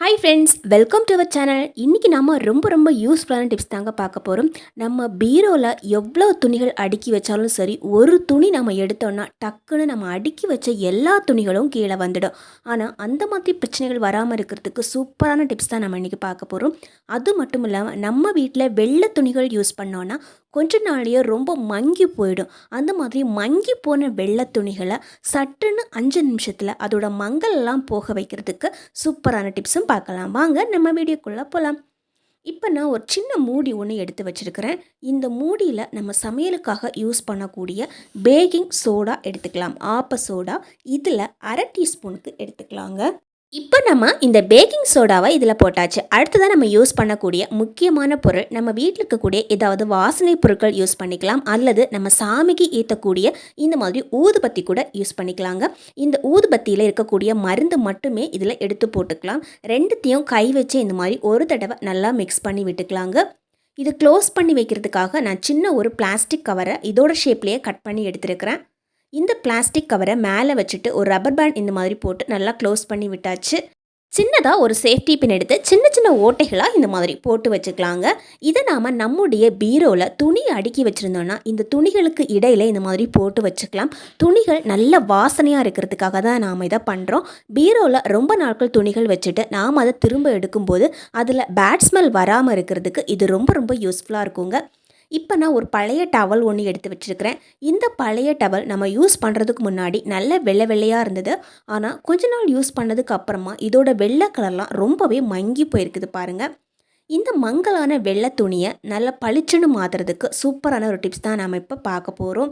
Hi friends welcome to our channel இன்றைக்கி நம்ம ரொம்ப ரொம்ப யூஸ்ஃபுல்லான டிப்ஸ் தாங்க பார்க்க போகிறோம் நம்ம பீரோவில் எவ்வளோ துணிகள் அடுக்கி வச்சாலும் சரி ஒரு துணி நம்ம எடுத்தோம்னா டக்குன்னு நம்ம அடுக்கி வச்ச எல்லா துணிகளும் கீழே வந்துடும். ஆனால் அந்த மாதிரி பிரச்சனைகள் வராமல் இருக்கிறதுக்கு சூப்பரான டிப்ஸ் தான் நம்ம இன்றைக்கி பார்க்க போகிறோம் அது மட்டும் இல்லாமல் நம்ம வீட்டில் வெள்ளை துணிகள் யூஸ் பண்ணோன்னா கொஞ்ச நாளையே ரொம்ப மங்கி போயிடும். அந்த மாதிரி மங்கி போன வெள்ளை துணிகளை சட்டுன்னு அஞ்சு நிமிஷத்தில் அதோட மங்கலெல்லாம் போக வைக்கிறதுக்கு சூப்பரான டிப்ஸும் பார்க்கலாம். வாங்க நம்ம வீடியோக்குள்ளே போகலாம் இப்போ நான் ஒரு சின்ன மூடி ஒன்று எடுத்து வச்சுருக்கிறேன். இந்த மூடியில் நம்ம சமையலுக்காக யூஸ் பண்ணக்கூடிய பேக்கிங் சோடா எடுத்துக்கலாம். ஆப்ப சோடா இதில் அரை டீஸ்பூனுக்கு எடுத்துக்கலாங்க. இப்போ நம்ம இந்த பேக்கிங் சோடாவை இதில் போட்டாச்சு. அடுத்ததாக நம்ம யூஸ் பண்ணக்கூடிய முக்கியமான பொருள் நம்ம வீட்டில் இருக்கக்கூடிய ஏதாவது வாசனை பொருட்கள் யூஸ் பண்ணிக்கலாம். அல்லது நம்ம சாமிக்கு ஏற்றக்கூடிய இந்த மாதிரி ஊதுபத்தி கூட யூஸ் பண்ணிக்கலாங்க. இந்த ஊதுபத்தியில் இருக்கக்கூடிய மருந்து மட்டுமே இதில் எடுத்து போட்டுக்கலாம். ரெண்டுத்தையும் கை வச்சு இந்த மாதிரி ஒரு தடவை நல்லா மிக்ஸ் பண்ணி விட்டுக்கலாங்க. இது க்ளோஸ் பண்ணி வைக்கிறதுக்காக நான் சின்ன ஒரு பிளாஸ்டிக் கவரை இதோட ஷேப்லேயே கட் பண்ணி எடுத்துருக்கிறேன். இந்த பிளாஸ்டிக் கவரை மேலே வச்சுட்டு ஒரு ரப்பர் பேண்ட் இந்த மாதிரி போட்டு நல்லா க்ளோஸ் பண்ணி விட்டாச்சு. சின்னதாக ஒரு சேஃப்டி பின் எடுத்து சின்ன சின்ன ஓட்டைகளாக இந்த மாதிரி போட்டு வச்சுக்கலாங்க. இதை நாம் நம்முடைய பீரோவில் துணி அடுக்கி வச்சுருந்தோன்னா இந்த துணிகளுக்கு இடையில இந்த மாதிரி போட்டு வச்சுக்கலாம். துணிகள் நல்ல வாசனையாக இருக்கிறதுக்காக தான் நாம் இதை பண்ணுறோம் பீரோவில் ரொம்ப நாட்கள் துணிகள் வச்சுட்டு நாம் அதை திரும்ப எடுக்கும்போது அதில் பேட் ஸ்மெல் வராமல் இருக்கிறதுக்கு இது ரொம்ப ரொம்ப யூஸ்ஃபுல்லாக இருக்குங்க. இப்போ நான் ஒரு பழைய டவல் ஒன்று எடுத்து வச்சுருக்கிறேன். இந்த பழைய டவல் நம்ம யூஸ் பண்ணுறதுக்கு முன்னாடி நல்ல வெள்ளை வெள்ளையாக இருந்தது. ஆனால் கொஞ்ச நாள் யூஸ் பண்ணதுக்கு அப்புறமா இதோட வெள்ளை கலர்லாம் ரொம்பவே மங்கி போயிருக்குது பாருங்கள் இந்த மங்கலான வெள்ளை துணியை நல்லா பளிச்சுன்னு மாற்றுறதுக்கு சூப்பரான ஒரு டிப்ஸ் தான் நாம் இப்போ பார்க்க போகிறோம்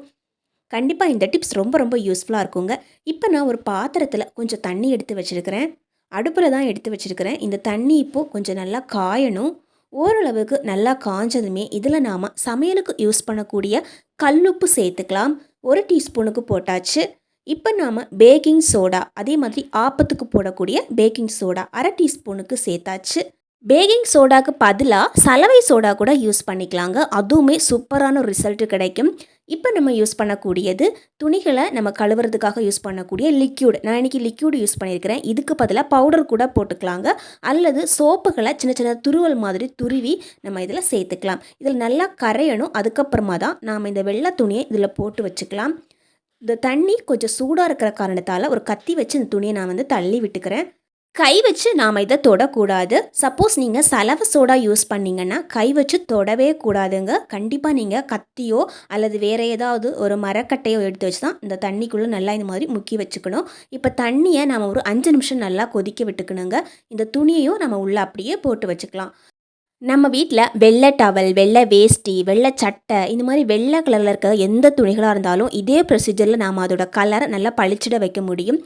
கண்டிப்பாக இந்த டிப்ஸ் ரொம்ப ரொம்ப யூஸ்ஃபுல்லாக இருக்குங்க. இப்போ நான் ஒரு பாத்திரத்தில் கொஞ்சம் தண்ணி எடுத்து வச்சுருக்கிறேன். அடுப்பில் தான் எடுத்து வச்சுருக்கிறேன். இந்த தண்ணி இப்போது கொஞ்சம் நல்லா காயணும். ஓரளவுக்கு நல்லா காஞ்சதுமே இதில் நாம் சமையலுக்கு யூஸ் பண்ணக்கூடிய கல்லுப்பு சேர்த்துக்கலாம். ஒரு டீஸ்பூனுக்கு போட்டாச்சு. இப்போ நாம் பேக்கிங் சோடா அதே மாதிரி ஆப்பத்துக்கு போடக்கூடிய பேக்கிங் சோடா அரை டீஸ்பூனுக்கு சேர்த்தாச்சு. பேக்கிங் சோடாக்கு பதிலாக சலவை சோடா கூட யூஸ் பண்ணிக்கலாங்க. அதுவுமே சூப்பரான ரிசல்ட்டு கிடைக்கும். இப்போ நம்ம யூஸ் பண்ணக்கூடியது துணிகளை நம்ம கழுவுறதுக்காக யூஸ் பண்ணக்கூடிய லிக்யூட் நான் இன்றைக்கி லிக்யூடு யூஸ் பண்ணியிருக்கிறேன். இதுக்கு பதிலாக பவுடர் கூட போட்டுக்கலாங்க. அல்லது சோப்புகளை சின்ன சின்ன துருவல் மாதிரி துருவி நம்ம இதில் சேர்த்துக்கலாம். இதில் நல்லா கரையணும். அதுக்கப்புறமா தான் நாம் இந்த வெள்ளை துணியை இதில் போட்டு வச்சுக்கலாம். இந்த தண்ணி கொஞ்சம் சூடாக இருக்கிற காரணத்தால் ஒரு கத்தி வச்சு இந்த துணியை நான் வந்து தள்ளி விட்டுக்கிறேன். கை வச்சு நாம் இதை தொடக்கூடாது. சப்போஸ் நீங்கள் சலவை சோடா யூஸ் பண்ணிங்கன்னா கை வச்சு தொடவே கூடாதுங்க. கண்டிப்பாக நீங்கள் கத்தியோ அல்லது வேறு ஏதாவது ஒரு மரக்கட்டையோ எடுத்து வச்சு தான் இந்த தண்ணிக்குள்ளே நல்லா இந்த மாதிரி முக்கி வச்சுக்கணும். இப்போ தண்ணியை நம்ம ஒரு அஞ்சு நிமிஷம் நல்லா கொதிக்க விட்டுக்கணுங்க. இந்த துணியையும் நம்ம உள்ளே அப்படியே போட்டு வச்சுக்கலாம். நம்ம வீட்டில் வெள்ளை டவல் வெள்ளை வேஷ்டி வெள்ளை சட்டை இந்த மாதிரி வெள்ளை கலரில் இருக்க எந்த துணிகளாக இருந்தாலும் இதே ப்ரொசீஜரில் நாம் அதோட கலரை நல்லா பளிச்சிட வைக்க முடியும்.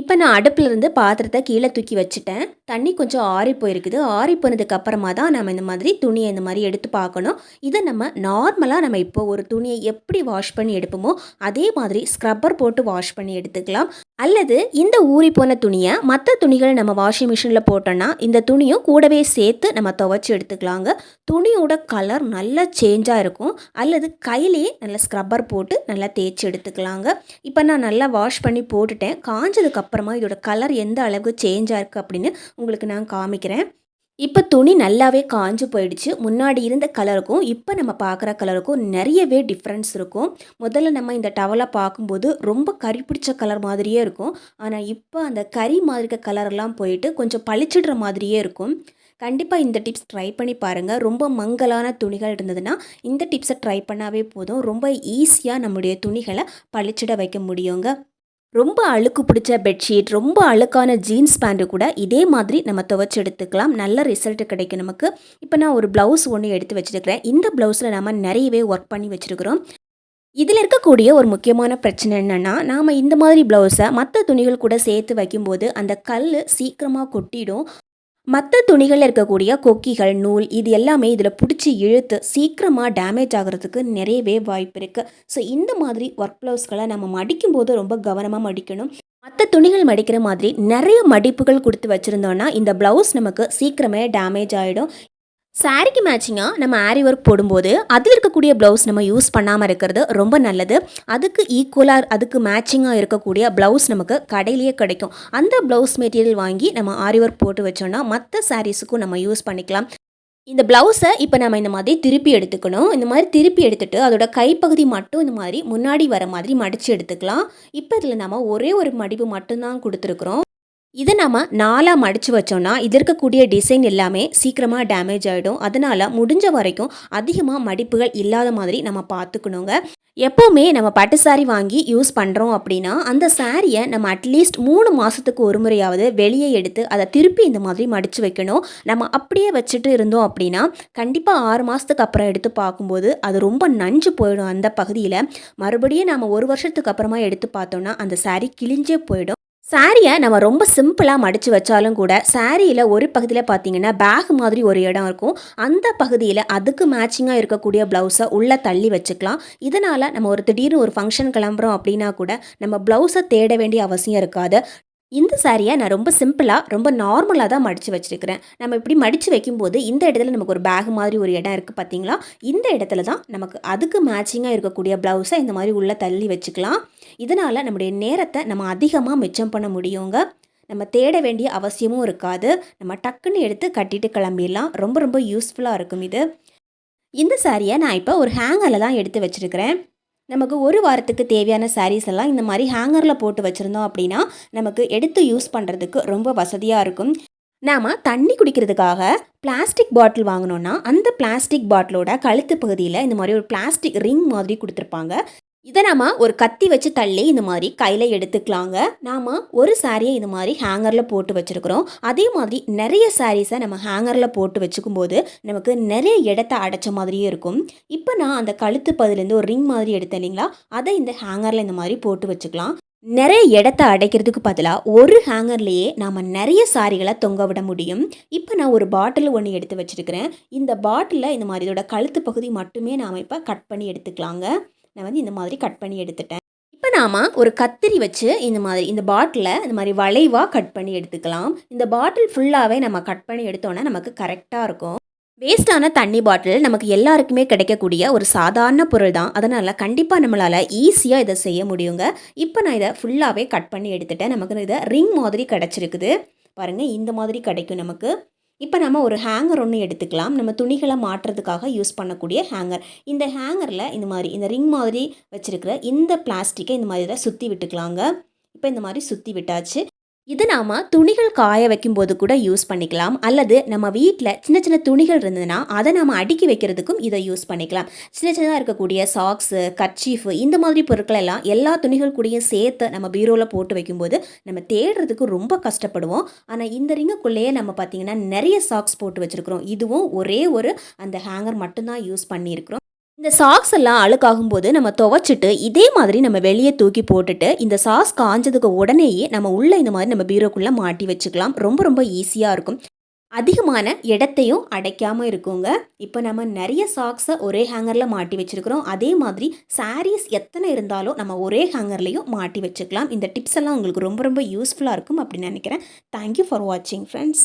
இப்போ நான் அடுப்புலேருந்து பாத்திரத்தை கீழே தூக்கி வச்சுட்டேன். தண்ணி கொஞ்சம் ஆறி போயிருக்குது. ஆறி போனதுக்கு அப்புறமா தான் நம்ம இந்த மாதிரி துணியை இந்த மாதிரி எடுத்து பார்க்கணும். இதை நம்ம நார்மலாக நம்ம இப்போ ஒரு துணியை எப்படி வாஷ் பண்ணி எடுப்போமோ அதே மாதிரி ஸ்க்ரப்பர் போட்டு வாஷ் பண்ணி எடுத்துக்கலாம். அல்லது இந்த ஊறி போன துணியை மற்ற துணிகளை நம்ம வாஷிங் மிஷினில் போட்டோன்னா இந்த துணியும் கூடவே சேர்த்து நம்ம துவைச்சி எடுத்துக்கலாங்க. துணியோட கலர் நல்லா சேஞ்சாக இருக்கும். அல்லது கையிலேயே நல்லா ஸ்க்ரப்பர் போட்டு நல்லா தேய்ச்சி எடுத்துக்கலாங்க. இப்போ நான் நல்லா வாஷ் பண்ணி போட்டுட்டேன். காஞ்சதுக்கு அப்புறமா இதோட கலர் எந்த அளவுக்கு சேஞ்ச் ஆயிருக்கு அப்படின்னு உங்களுக்கு நான் காமிக்கிறேன். இப்போ துணி நல்லாவே காஞ்சு போயிடுச்சு. முன்னாடி இருந்த கலருக்கும் இப்போ நம்ம பார்க்குற கலருக்கும் நிறையவே டிஃப்ரென்ஸ் இருக்கும். முதல்ல நம்ம இந்த டவலை பார்க்கும்போது ரொம்ப கறி பிடிச்ச கலர் மாதிரியே இருக்கும். ஆனால் இப்போ அந்த கறி மாதிரி கலரெல்லாம் போயிட்டு கொஞ்சம் பளிச்சிடுற மாதிரியே இருக்கும். கண்டிப்பாக இந்த டிப்ஸ் ட்ரை பண்ணி பாருங்கள் ரொம்ப மங்கலான துணிகள் இருந்ததுன்னா இந்த டிப்ஸை ட்ரை பண்ணாவே போதும். ரொம்ப ஈஸியாக நம்முடைய துணிகளை பளிச்சிட வைக்க முடியுங்க. ரொம்ப அழுக்கு பிடிச்ச பெட்ஷீட் ரொம்ப அழுக்கான ஜீன்ஸ் பேண்ட்டு கூட இதே மாதிரி நம்ம துவைச்சி எடுத்துக்கலாம். நல்ல ரிசல்ட் கிடைக்கும் நமக்கு. இப்போ நான் ஒரு ப்ளவுஸ் ஒன்று எடுத்து வச்சுருக்கிறேன். இந்த ப்ளவுஸில் நம்ம நிறையவே ஒர்க் பண்ணி வச்சுருக்கிறோம். இதில் இருக்கக்கூடிய ஒரு முக்கியமான பிரச்சனை என்னென்னா நாம் இந்த மாதிரி ப்ளவுஸை மற்ற துணிகள் கூட சேர்த்து வைக்கும்போது அந்த கல் சீக்கிரமாக கொட்டிடும். மற்ற துணிகளில் இருக்கக்கூடிய கொக்கிகள் நூல் இது எல்லாமே இதில் பிடிச்சி இழுத்து சீக்கிரமாக டேமேஜ் ஆகிறதுக்கு நிறையவே வாய்ப்பு இருக்குது ஸோ இந்த மாதிரி ஒர்க் ப்ளவுஸ்களை நம்ம மடிக்கும் போது ரொம்ப கவனமாக மடிக்கணும். மற்ற துணிகள் மடிக்கிற மாதிரி நிறைய மடிப்புகள் கொடுத்து வச்சுருந்தோன்னா இந்த ப்ளவுஸ் நமக்கு சீக்கிரமே டேமேஜ் ஆகிடும் சாரிக்கு மேட்சிங்காக நம்ம ஆரி ஒர்க் போடும்போது அதில் இருக்கக்கூடிய ப்ளவுஸ் நம்ம யூஸ் பண்ணாமல் இருக்கிறது ரொம்ப நல்லது. அதுக்கு ஈக்குவலாக அதுக்கு மேட்சிங்காக இருக்கக்கூடிய ப்ளவுஸ் நமக்கு கடையிலேயே கிடைக்கும். அந்த ப்ளவுஸ் மெட்டீரியல் வாங்கி நம்ம ஆரி ஒர்க் போட்டு வச்சோம்னா மற்ற சாரீஸுக்கும் நம்ம யூஸ் பண்ணிக்கலாம். இந்த ப்ளவுஸை இப்போ நம்ம இந்த மாதிரி திருப்பி எடுத்துக்கணும். இந்த மாதிரி திருப்பி எடுத்துகிட்டு அதோட கைப்பகுதி மட்டும் இந்த மாதிரி முன்னாடி வர மாதிரி மடித்து எடுத்துக்கலாம். இப்போ இதில் நம்ம ஒரே ஒரு மடிப்பு மட்டும்தான் கொடுத்துருக்குறோம். இதை நம்ம நாலாக மடித்து வச்சோம்னா இது இருக்கக்கூடிய டிசைன் எல்லாமே சீக்கிரமாக டேமேஜ் ஆகிடும் அதனால் முடிஞ்ச வரைக்கும் அதிகமாக மடிப்புகள் இல்லாத மாதிரி நம்ம பார்த்துக்கணுங்க. எப்போவுமே நம்ம பட்டு சாரி வாங்கி யூஸ் பண்ணுறோம் அப்படின்னா அந்த சாரியை நம்ம அட்லீஸ்ட் மூணு மாதத்துக்கு ஒரு முறையாவது வெளியே எடுத்து அதை திருப்பி இந்த மாதிரி மடித்து வைக்கணும். நம்ம அப்படியே வச்சுட்டு இருந்தோம் அப்படின்னா கண்டிப்பாக ஆறு மாதத்துக்கு அப்புறம் எடுத்து பார்க்கும்போது அது ரொம்ப நஞ்சு போயிடும் அந்த பகுதியில். மறுபடியும் நம்ம ஒரு வருஷத்துக்கு அப்புறமா எடுத்து பார்த்தோம்னா அந்த சாரி கிழிஞ்சே போயிடும். சாரியை நம்ம ரொம்ப சிம்பிளாக மடித்து வச்சாலும் கூட சாரியில் ஒரு பகுதியில் பார்த்தீங்கன்னா பேக் மாதிரி ஒரு இடம் இருக்கும். அந்த பகுதியில் அதுக்கு மேட்சிங்காக இருக்கக்கூடிய ப்ளவுஸை உள்ளே தள்ளி வச்சுக்கலாம். இதனால் நம்ம ஒரு திடீர்னு ஒரு ஃபங்க்ஷன் கிளம்புறோம் அப்படின்னா கூட நம்ம ப்ளவுஸை தேட வேண்டிய அவசியம் இருக்காது. இந்த சாரியை நான் ரொம்ப சிம்பிளாக ரொம்ப நார்மலாக தான் மடித்து வச்சுருக்கிறேன். நம்ம இப்படி மடித்து வைக்கும்போது இந்த இடத்துல நமக்கு ஒரு பேக் மாதிரி ஒரு இடம் இருக்குது பார்த்தீங்களா இந்த இடத்துல தான் நமக்கு அதுக்கு மேட்சிங்காக இருக்கக்கூடிய ப்ளவுஸை இந்த மாதிரி உள்ளே தள்ளி வச்சுக்கலாம். இதனால் நம்முடைய நேரத்தை நம்ம அதிகமாக மிச்சம் பண்ண முடியுங்க. நம்ம தேட வேண்டிய அவசியமும் இருக்காது. நம்ம டக்குன்னு எடுத்து கட்டிட்டு கிளம்பிடலாம். ரொம்ப ரொம்ப யூஸ்ஃபுல்லாக இருக்கும் இது. இந்த சாரியை நான் இப்போ ஒரு ஹேங்கரில் தான் எடுத்து வச்சுருக்கிறேன். நமக்கு ஒரு வாரத்துக்கு தேவையான சாரீஸ் எல்லாம் இந்த மாதிரி ஹேங்கரில் போட்டு வச்சுருந்தோம் அப்படின்னா நமக்கு எடுத்து யூஸ் பண்ணுறதுக்கு ரொம்ப வசதியாக இருக்கும். நாம் தண்ணி குடிக்கிறதுக்காக பிளாஸ்டிக் பாட்டில் வாங்கினோன்னா அந்த பிளாஸ்டிக் பாட்டிலோட கழுத்து பகுதியில் இந்த மாதிரி ஒரு பிளாஸ்டிக் ரிங் மாதிரி கொடுத்துருப்பாங்க. இதை நாம் ஒரு கத்தி வச்சு தள்ளி இந்த மாதிரி கையில் எடுத்துக்கலாங்க. நாம் ஒரு சாரியை இந்த மாதிரி ஹேங்கரில் போட்டு வச்சுருக்குறோம். அதே மாதிரி நிறைய சாரீஸை நம்ம ஹேங்கரில் போட்டு வச்சுக்கும் போது நமக்கு நிறைய இடத்த அடைச்ச மாதிரியே இருக்கும். இப்போ நான் அந்த கழுத்து பதிலேருந்து ஒரு ரிங் மாதிரி எடுத்தேன் இல்லைங்களா? அதை இந்த ஹேங்கரில் இந்த மாதிரி போட்டு வச்சுக்கலாம். நிறைய இடத்த அடைக்கிறதுக்கு பதிலாக ஒரு ஹேங்கர்லேயே நாம் நிறைய சாரிகளை தொங்க விட முடியும். இப்போ நான் ஒரு பாட்டில் ஒன்று எடுத்து வச்சுருக்கிறேன். இந்த பாட்டிலில் இந்த மாதிரி இதோட கழுத்து பகுதி மட்டுமே நாம் இப்போ கட் பண்ணி எடுத்துக்கலாங்க. நான் வந்து இந்த மாதிரி கட் பண்ணி எடுத்துட்டேன். இப்போ நாம் ஒரு கத்திரி வச்சு இந்த மாதிரி இந்த பாட்டிலை இந்த மாதிரி வளைவாக கட் பண்ணி எடுத்துக்கலாம். இந்த பாட்டில் ஃபுல்லாகவே நம்ம கட் பண்ணி எடுத்தோன்னா நமக்கு கரெக்டாக இருக்கும். வேஸ்டான தண்ணி பாட்டில் நமக்கு எல்லாருக்குமே கிடைக்கக்கூடிய ஒரு சாதாரண பொருள் தான். அதனால் கண்டிப்பாக நம்மளால் ஈஸியாக இதை செய்ய முடியுங்க. இப்போ நான் இதை ஃபுல்லாகவே கட் பண்ணி எடுத்துட்டேன். நமக்கு இதை ரிங் மாதிரி கிடச்சிருக்குது. பாருங்கள் இந்த மாதிரி கிடைக்கும் நமக்கு. இப்போ நம்ம ஒரு ஹேங்கர் ஒன்று எடுத்துக்கலாம். நம்ம துணிகளை மாட்டுறதுக்காக யூஸ் பண்ணக்கூடிய ஹேங்கர் இந்த ஹேங்கரில் இந்த மாதிரி இந்த ரிங் மாதிரி வச்சுருக்கிற இந்த பிளாஸ்டிக்கை இந்த மாதிரி தான் சுற்றி விட்டுக்கலாங்க. இப்போ இந்த மாதிரி சுற்றி விட்டாச்சு. இது நாம் துணிகள் காய வைக்கும்போது கூட யூஸ் பண்ணிக்கலாம். அல்லது நம்ம வீட்டில் சின்ன சின்ன துணிகள் இருந்ததுன்னா அதை நம்ம அடுக்கி வைக்கிறதுக்கும் இதை யூஸ் பண்ணிக்கலாம். சின்ன சின்னதாக இருக்கக்கூடிய சாக்ஸு கர்ச்சீஃபு இந்த மாதிரி பொருட்கள் எல்லாம் எல்லா துணிகள் கூடயும் சேர்த்து நம்ம பீரோவில் போட்டு வைக்கும்போது நம்ம தேடுறதுக்கு ரொம்ப கஷ்டப்படுவோம். ஆனால் இந்த ரிங்குக்குள்ளேயே நம்ம பார்த்திங்கன்னா நிறைய சாக்ஸ் போட்டு வச்சுருக்கிறோம். இதுவும் ஒரே ஒரு அந்த ஹேங்கர் மட்டும்தான் யூஸ் பண்ணியிருக்கிறோம். இந்த சாக்ஸ் எல்லாம் அழுக்காகும் போது நம்ம துவைச்சிட்டு இதே மாதிரி நம்ம வெளியே தூக்கி போட்டுட்டு இந்த சாஸ் காஞ்சதுக்கு உடனேயே நம்ம உள்ளே இந்த மாதிரி நம்ம பீரோக்குள்ளே மாட்டி வச்சுக்கலாம். ரொம்ப ரொம்ப ஈஸியாக இருக்கும். அதிகமான இடத்தையும் அடைக்காமல் இருக்குங்க. இப்போ நம்ம நிறைய சாக்ஸை ஒரே ஹேங்கரில் மாட்டி வச்சுருக்கிறோம். அதே மாதிரி சாரீஸ் எத்தனை இருந்தாலும் நம்ம ஒரே ஹேங்கர்லேயும் மாட்டி வச்சுக்கலாம். இந்த டிப்ஸ் எல்லாம் உங்களுக்கு ரொம்ப ரொம்ப யூஸ்ஃபுல்லாக இருக்கும் அப்படின்னு நினைக்கிறேன். தேங்க்யூ ஃபார் வாட்சிங் ஃப்ரெண்ட்ஸ்